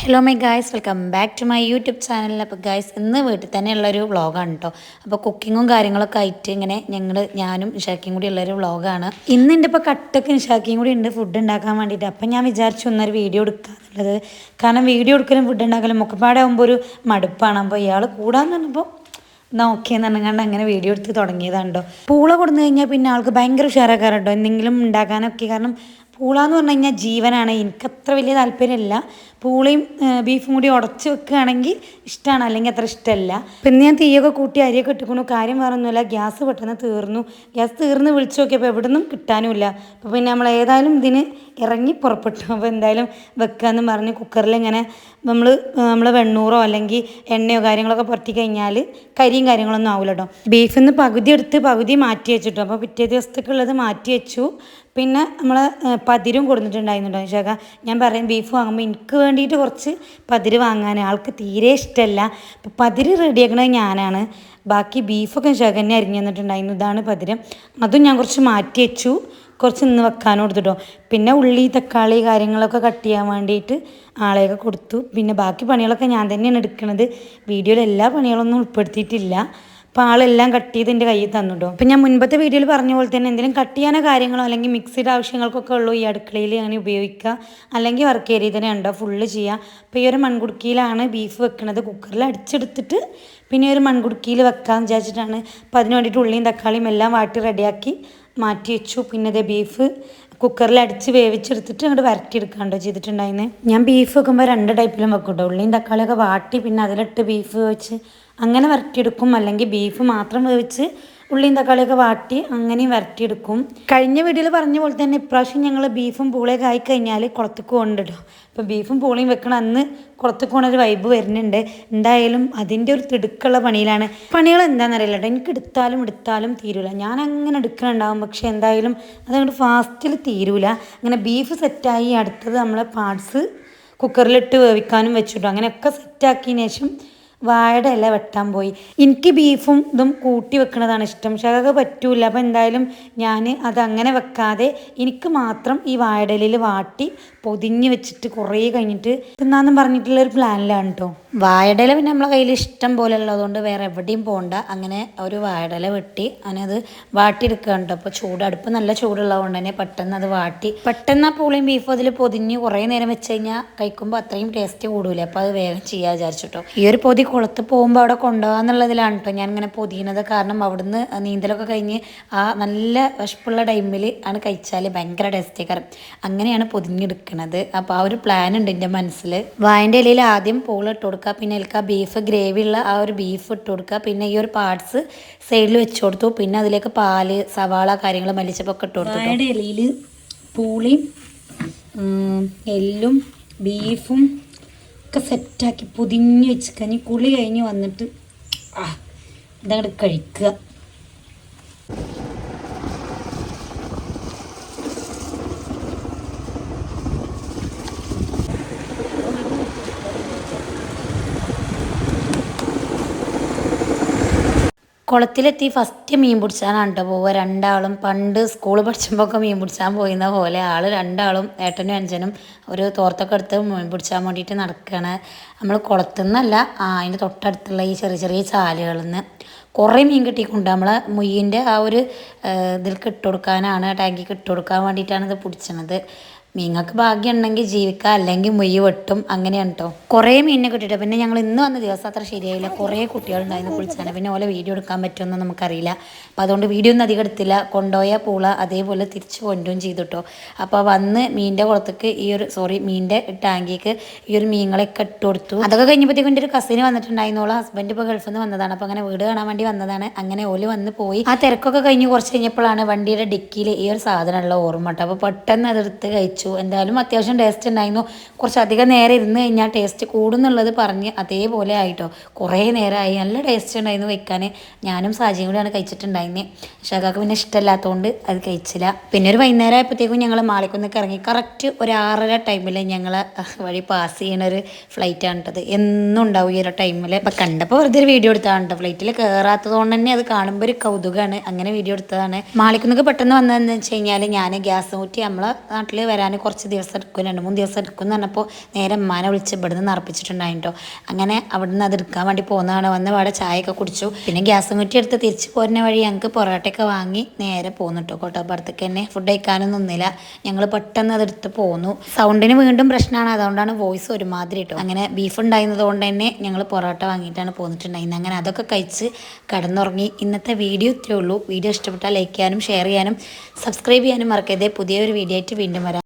Hello my guys welcome back to my YouTube ചാനലിൽ അപ്പോൾ guys ഇന്ന് വീട്ടിൽ തന്നെയുള്ളൊരു വ്ളോഗാണ് കേട്ടോ അപ്പോൾ കുക്കിങ്ങും കാര്യങ്ങളൊക്കെ ആയിട്ട് ഇങ്ങനെ ഞങ്ങൾ ഞാനും ഇഷാക്കിയും കൂടി ഉള്ളൊരു വ്ളോഗാണ് ഇന്ന് എന്റെ ഇപ്പോൾ കട്ടൊക്കെ ഇഷാക്കിയും കൂടി ഉണ്ട് ഫുഡ് ഉണ്ടാക്കാൻ വേണ്ടിയിട്ട് അപ്പം ഞാൻ വിചാരിച്ചു ഒന്നൊരു വീഡിയോ എടുക്കാന്നുള്ളത്. കാരണം വീഡിയോ എടുക്കലും ഫുഡ് ഉണ്ടാക്കലും മുഖപ്പാടെ ആകുമ്പോൾ ഒരു മടുപ്പാണ്. അപ്പോൾ ഇയാൾ കൂടാന്ന് പറഞ്ഞപ്പോൾ എന്നാൽ ഓക്കെ എന്ന് അങ്ങനെ വീഡിയോ എടുത്ത് തുടങ്ങിയതാണ്ടോ പൂള കൊടുന്നു കഴിഞ്ഞാൽ പിന്നെ ആൾക്ക് ഭയങ്കര ഉഷാറാക്കാറുണ്ടോ എന്തെങ്കിലും ഉണ്ടാക്കാനൊക്കെ. കാരണം പൂള എന്ന് പറഞ്ഞു കഴിഞ്ഞാൽ ജീവനാണ്. എനിക്ക് അത്ര വലിയ താല്പര്യമില്ല. പൂളയും ബീഫും കൂടി ഉടച്ച് വെക്കുകയാണെങ്കിൽ ഇഷ്ടമാണ് അല്ലെങ്കിൽ അത്ര ഇഷ്ടമല്ല. പിന്നെ ഞാൻ തീയൊക്കെ കൂട്ടി അരിയൊക്കെ ഇട്ടുക്കണു കാര്യം വേറൊന്നുമില്ല. ഗ്യാസ് പെട്ടെന്ന് തീർന്നു. ഗ്യാസ് തീർന്ന് വിളിച്ചു നോക്കിയപ്പോൾ എവിടെ നിന്നും കിട്ടാനുമില്ല. അപ്പോൾ പിന്നെ നമ്മൾ ഏതായാലും ഇതിന് ഇറങ്ങി പുറപ്പെട്ടു. അപ്പോൾ എന്തായാലും വെക്കാമെന്ന് പറഞ്ഞ് കുക്കറിൽ ഇങ്ങനെ നമ്മൾ നമ്മൾ വെണ്ണൂറോ അല്ലെങ്കിൽ എണ്ണയോ കാര്യങ്ങളൊക്കെ പുരട്ടി കഴിഞ്ഞാൽ കരിയും കാര്യങ്ങളൊന്നും ആവില്ല കേട്ടോ ബീഫിൽ നിന്ന് പകുതി എടുത്ത് പകുതി മാറ്റി വെച്ചിട്ടു. അപ്പോൾ പിറ്റേ ദിവസത്തേക്കുള്ളത് മാറ്റി വെച്ചു. പിന്നെ നമ്മൾ പതിരും കൊടുത്തിട്ടുണ്ടായിരുന്നു ശേഖ ഞാൻ പറയും ബീഫ് വാങ്ങുമ്പോൾ എനിക്ക് വേണ്ടിയിട്ട് കുറച്ച് പതിര് വാങ്ങാൻ ആൾക്ക് തീരെ ഇഷ്ടമല്ല അപ്പോൾ പതിര് റെഡിയാക്കണത് ഞാനാണ്. ബാക്കി ബീഫൊക്കെ ശേഖ തന്നെ അരിഞ്ഞു തന്നിട്ടുണ്ടായിരുന്നു. ഇതാണ് പതിരം. അതും ഞാൻ കുറച്ച് മാറ്റി വെച്ചു. കുറച്ച് ഇന്ന് വെക്കാനും കൊടുത്തിട്ടോ. പിന്നെ ഉള്ളി തക്കാളി കാര്യങ്ങളൊക്കെ കട്ട് ചെയ്യാൻ വേണ്ടിയിട്ട് ആളെയൊക്കെ കൊടുത്തു. പിന്നെ ബാക്കി പണികളൊക്കെ ഞാൻ തന്നെയാണ് എടുക്കുന്നത് വീഡിയോയിൽ എല്ലാ പണികളൊന്നും ഉൾപ്പെടുത്തിയിട്ടില്ല. അപ്പോൾ ആളെല്ലാം കട്ട് ചെയ്ത് എന്റെ കയ്യിൽ തന്നിട്ടോ അപ്പം ഞാൻ മുൻപത്തെ വീഡിയോയിൽ പറഞ്ഞ പോലെ തന്നെ എന്തെങ്കിലും കട്ട് ചെയ്യാനോ കാര്യങ്ങളോ അല്ലെങ്കിൽ മിക്സിയുടെ ആവശ്യങ്ങൾക്കൊക്കെ ഉള്ളൂ ഈ അടുക്കളയിൽ അങ്ങനെ ഉപയോഗിക്കുക. അല്ലെങ്കിൽ വർക്ക് ഏരിയ തന്നെ ഉണ്ടോ ഫുള്ള് ചെയ്യുക. അപ്പോൾ ഈ ഒരു മൺകുടുക്കിയിലാണ് ബീഫ് വെക്കുന്നത് കുക്കറിൽ അടിച്ചെടുത്തിട്ട് പിന്നെ ഒരു മൺകുടുക്കിയിൽ വെക്കാമെന്ന് വിചാരിച്ചിട്ടാണ്. അപ്പോൾ അതിന് വേണ്ടിയിട്ട് ഉള്ളിയും തക്കാളിയും എല്ലാം വാട്ടി റെഡിയാക്കി മാറ്റി വെച്ചു. പിന്നെ ഇതേ ബീഫ് കുക്കറിൽ അടിച്ച് വേവിച്ചെടുത്തിട്ട് അങ്ങോട്ട് വരട്ടിയെടുക്കാണ്ടോ ചെയ്തിട്ടുണ്ടായിരുന്നത് ഞാൻ ബീഫ് വെക്കുമ്പോൾ രണ്ട് ടൈപ്പിലും വെക്കും കേട്ടോ ഉള്ളിയും തക്കാളിയൊക്കെ വാട്ടി പിന്നെ അതിലിട്ട് ബീഫ് വെച്ച് അങ്ങനെ വരട്ടിയെടുക്കും. അല്ലെങ്കിൽ ബീഫ് മാത്രം വേവിച്ച് ഉള്ളിയും തക്കാളിയൊക്കെ വാട്ടി അങ്ങനെയും വരട്ടിയെടുക്കും. കഴിഞ്ഞ വീഡിയോയിൽ പറഞ്ഞ പോലെ തന്നെ ഇപ്രാവശ്യം ഞങ്ങൾ ബീഫും പൂളയൊക്കെ ആയി കഴിഞ്ഞാൽ കുളത്തേക്ക് കൊണ്ടിടും അപ്പോൾ ബീഫും പൂളയും വെക്കണ. അന്ന് കുളത്തേക്ക് പോകണ ഒരു വൈബ് വരുന്നുണ്ട്. എന്തായാലും അതിന്റെ ഒരു തിടുക്കുള്ള പണിയിലാണ്. പണികൾ എന്താണെന്നറിയില്ല കേട്ടോ. എനിക്ക് എടുത്താലും എടുത്താലും തീരൂല. ഞാൻ അങ്ങനെ എടുക്കണുണ്ടാവും. പക്ഷേ എന്തായാലും അതങ്ങോട്ട് ഫാസ്റ്റിൽ തീരൂല. അങ്ങനെ ബീഫ് സെറ്റായി അടുത്തത് നമ്മളെ പാർട്സ് കുക്കറിലിട്ട് വേവിക്കാനും വെച്ചിട്ടു. അങ്ങനെയൊക്കെ സെറ്റാക്കിയതിന് ശേഷം വാഴയുടെ ഇല വെട്ടാൻ പോയി. എനിക്ക് ബീഫും ഇതും കൂട്ടി വെക്കുന്നതാണ് ഇഷ്ടം. പക്ഷേ അതൊക്കെ പറ്റൂല. അപ്പം എന്തായാലും ഞാൻ അതങ്ങനെ വെക്കാതെ എനിക്ക് മാത്രം ഈ വാഴയുടെ ഇലയിൽ വാട്ടി പൊതിഞ്ഞ് വെച്ചിട്ട് കുറേ കഴിഞ്ഞിട്ട് തിന്നാന്നും പറഞ്ഞിട്ടുള്ള ഒരു പ്ലാനിലാണ് കേട്ടോ വാഴയുടെ ഇല പിന്നെ നമ്മളെ കയ്യിൽ ഇഷ്ടം പോലെ ഉള്ളതുകൊണ്ട് വേറെ എവിടെയും പോകണ്ട അങ്ങനെ ഒരു വാഴയുടെ ഇല വെട്ടി അങ്ങനെ അത് വാട്ടിയെടുക്കുകയാണ് കേട്ടോ അപ്പോൾ ചൂട് അടുപ്പ് നല്ല ചൂടുള്ളതുകൊണ്ട് തന്നെ പെട്ടെന്ന് അത് വാട്ടി. പെട്ടെന്ന് ആ പൂളിയും ബീഫും അതിൽ പൊതിഞ്ഞ് കുറേ നേരം വെച്ച് കഴിഞ്ഞാൽ കഴിക്കുമ്പോൾ അത്രയും ടേസ്റ്റ് കൂടൂല. അപ്പോൾ അത് വേഗം ചെയ്യാൻ വിചാരിച്ചിട്ടോ ഈ ഒരു പൊതി കുളത്ത് പോകുമ്പോൾ അവിടെ കൊണ്ടുപോകാന്നുള്ളതിലാണ് കേട്ടോ ഞാൻ ഇങ്ങനെ പൊതിയുന്നത്. കാരണം അവിടുന്ന് നീന്തലൊക്കെ കഴിഞ്ഞ് ആ നല്ല വിശപ്പുള്ള ടൈമിൽ ആണ് കഴിച്ചാൽ ഭയങ്കര ടേസ്റ്റിക്കാരം അങ്ങനെയാണ് പൊതിഞ്ഞെടുക്കുന്നത് അപ്പോൾ ആ ഒരു പ്ലാൻ ഉണ്ട് എന്റെ മനസ്സിൽ വായന്റെ ഇലയിൽ ആദ്യം പൂൾ ഇട്ട് കൊടുക്കുക പിന്നെ എനിക്ക് ആ ബീഫ് ഗ്രേവി ഉള്ള ആ ഒരു ബീഫ് ഇട്ട് കൊടുക്കുക പിന്നെ ഈ ഒരു പാർട്സ് സൈഡിൽ വെച്ച് കൊടുത്തു പിന്നെ അതിലേക്ക് പാൽ സവാള കാര്യങ്ങൾ മല്ലിച്ചപ്പൊക്കെ ഇട്ട് കൊടുത്തു വായന്റെ ഇലയിൽ പൂളിയും എല്ലും ബീഫും ഒക്കെ സെറ്റാക്കി പൊതിഞ്ഞ് വെച്ച് കഴിഞ്ഞ് കുളി കഴിഞ്ഞ് വന്നിട്ട് ആ ഇതങ്ങോട്ട് കഴിക്കുക. കുളത്തിലെത്തി ഫസ്റ്റ് മീൻ പിടിച്ചാനാണ് കേട്ടോ പോവുക. രണ്ടാളും പണ്ട് സ്കൂൾ പഠിച്ചപ്പോൾ മീൻ പിടിച്ചാൻ പോയിരുന്ന പോലെ ആൾ രണ്ടാളും ഏട്ടനും അഞ്ചനും ഒരു തോർത്തൊക്കെ എടുത്ത് മീൻ പിടിച്ചാൻ വേണ്ടിയിട്ട് നടക്കുകയാണ് നമ്മൾ കുളത്തുനിന്നല്ല അതിന്റെ തൊട്ടടുത്തുള്ള ഈ ചെറിയ ചെറിയ ചാലുകളിൽ നിന്ന് കുറേ മീൻ കിട്ടിയിട്ടുണ്ട്. നമ്മൾ മുയ്യിന്റെ ആ ഒരു ഇതിൽ ഇട്ട് കൊടുക്കാനാണ് ടാങ്കിക്ക് ഇട്ട് കൊടുക്കാൻ വേണ്ടിയിട്ടാണ് ഇത് പിടിച്ചണത്. മീങ്ങൾക്ക് ഭാഗ്യം ഉണ്ടെങ്കിൽ ജീവിക്കാം അല്ലെങ്കിൽ മുയ്യ് വെട്ടും. അങ്ങനെയാണ് കേട്ടോ കുറേ മീനിനെ കിട്ടിയിട്ട്. പിന്നെ ഞങ്ങൾ ഇന്ന് വന്ന ദിവസം അത്ര ശരിയായില്ല. കുറേ കുട്ടികളുണ്ടായിരുന്നു കുളിച്ചാണ് പിന്നെ ഓലെ വീഡിയോ എടുക്കാൻ പറ്റുമെന്ന് നമുക്കറിയില്ല. അപ്പോൾ അതുകൊണ്ട് വീഡിയോ ഒന്നും അധികം എടുത്തില്ല. കൊണ്ടുപോയ പൂള അതേപോലെ തിരിച്ച് കൊണ്ടുപോയും ചെയ്തു കേട്ടോ അപ്പോൾ വന്ന് മീനിന്റെ കുളത്തേക്ക് ഈ ഒരു സോറി മീനിന്റെ ടാങ്കിക്ക് ഈ ഒരു മീനുകളൊക്കെ ഇട്ട് കൊടുത്തു. അതൊക്കെ കഴിഞ്ഞപ്പോഴത്തേക്കും എന്റെ ഒരു കസിന് വന്നിട്ടുണ്ടായിരുന്നോളൂ ഹസ്ബൻഡ് ഇപ്പോൾ ഗൾഫിൽ നിന്ന് വന്നതാണ്. അപ്പോൾ അങ്ങനെ വീട് കാണാൻ വേണ്ടി വന്നതാണ്. അങ്ങനെ ഓൽ വന്ന് പോയി. ആ തിരക്കൊക്കെ കഴിഞ്ഞ് കുറച്ച് കഴിഞ്ഞപ്പോഴാണ് വണ്ടിയുടെ ഡിക്കിയിൽ ഈ ഒരു സാധനമുള്ള ഓർമ്മ കേട്ടോ അപ്പോൾ പെട്ടെന്ന് അതെടുത്ത് കഴിച്ചു. എന്തായാലും അത്യാവശ്യം ടേസ്റ്റ് ഉണ്ടായിരുന്നു. കുറച്ചധികം നേരം ഇരുന്ന് കഴിഞ്ഞാൽ ടേസ്റ്റ് കൂടുന്നുള്ളത് പറഞ്ഞ് അതേപോലെ ആയിട്ടോ. കുറേ നേരമായി നല്ല ടേസ്റ്റ് ഉണ്ടായിരുന്നു വെക്കാൻ ഞാനും സാജിയും കൂടിയാണ് കഴിച്ചിട്ടുണ്ടായിരുന്നത് ഷകാക്ക് പിന്നെ ഇഷ്ടമല്ലാത്തതുകൊണ്ട് അത് കഴിച്ചില്ല. പിന്നെ ഒരു വൈകുന്നേരം ആയപ്പോഴത്തേക്കും ഞങ്ങൾ മാളിക്കുന്നൊക്കെ ഇറങ്ങി കറക്റ്റ് ഒരു ആറര ടൈമിൽ ഞങ്ങൾ വഴി പാസ് ചെയ്യണ ഒരു ഫ്ലൈറ്റാണ് കേട്ടത് എന്നും ഉണ്ടാവും ഈ ഒരു ടൈമിൽ അപ്പം കണ്ടപ്പോൾ വെറുതെ ഒരു വീഡിയോ എടുത്താണ് കേട്ടോ ഫ്ലൈറ്റിൽ കയറാത്തത് കൊണ്ട് തന്നെ അത് കാണുമ്പോൾ ഒരു കൗതുകമാണ് അങ്ങനെ വീഡിയോ എടുത്തതാണ്. മാളിക്കുന്നൊക്കെ പെട്ടെന്ന് വന്നതെന്ന് വെച്ച് കഴിഞ്ഞാൽ ഞാൻ ഗ്യാസ് ഊറ്റി നമ്മളെ നാട്ടിൽ വരാൻ കുറച്ച് ദിവസം എടുക്കും രണ്ട് മൂന്ന് ദിവസം എടുക്കും എന്ന് പറഞ്ഞപ്പോൾ നേരെ ഉമ്മാനെ വിളിച്ച് ഇവിടുന്ന് നറപ്പിച്ചിട്ടുണ്ടായിട്ടോ അങ്ങനെ അവിടുന്ന് അത് എടുക്കാൻ വേണ്ടി പോകുന്നതാണ് വന്ന പാടെ ചായയൊക്കെ കുടിച്ചു. പിന്നെ ഗ്യാസും കുറ്റി എടുത്ത് തിരിച്ച് പോരുന്ന വഴി ഞങ്ങൾക്ക് പൊറോട്ടയൊക്കെ വാങ്ങി നേരെ പോന്നു കേട്ടോ. കോട്ടപ്പുറത്തേക്ക് തന്നെ ഫുഡ് കഴിക്കാനും നിന്നില്ല. ഞങ്ങൾ പെട്ടെന്ന് അത് എടുത്ത് പോന്നു. സൗണ്ടിന് വീണ്ടും പ്രശ്നമാണ്. അതുകൊണ്ടാണ് വോയിസ് ഒരുമാതിരി കേട്ടോ അങ്ങനെ ബീഫ് ഉണ്ടായിരുന്നത് കൊണ്ട് തന്നെ ഞങ്ങൾ പൊറോട്ട വാങ്ങിയിട്ടാണ് പോന്നിട്ടുണ്ടായിരുന്നത്. അങ്ങനെ അതൊക്കെ കഴിച്ച് കടന്നുറങ്ങി. ഇന്നത്തെ വീഡിയോ ഇത്രയേ ഉള്ളൂ. വീഡിയോ ഇഷ്ടപ്പെട്ടാൽ ലൈക്ക് ചെയ്യാനും ഷെയർ ചെയ്യാനും സബ്സ്ക്രൈബ് ചെയ്യാനും മറക്കരുത്. പുതിയൊരു വീഡിയോ ആയിട്ട് വീണ്ടും വരാം.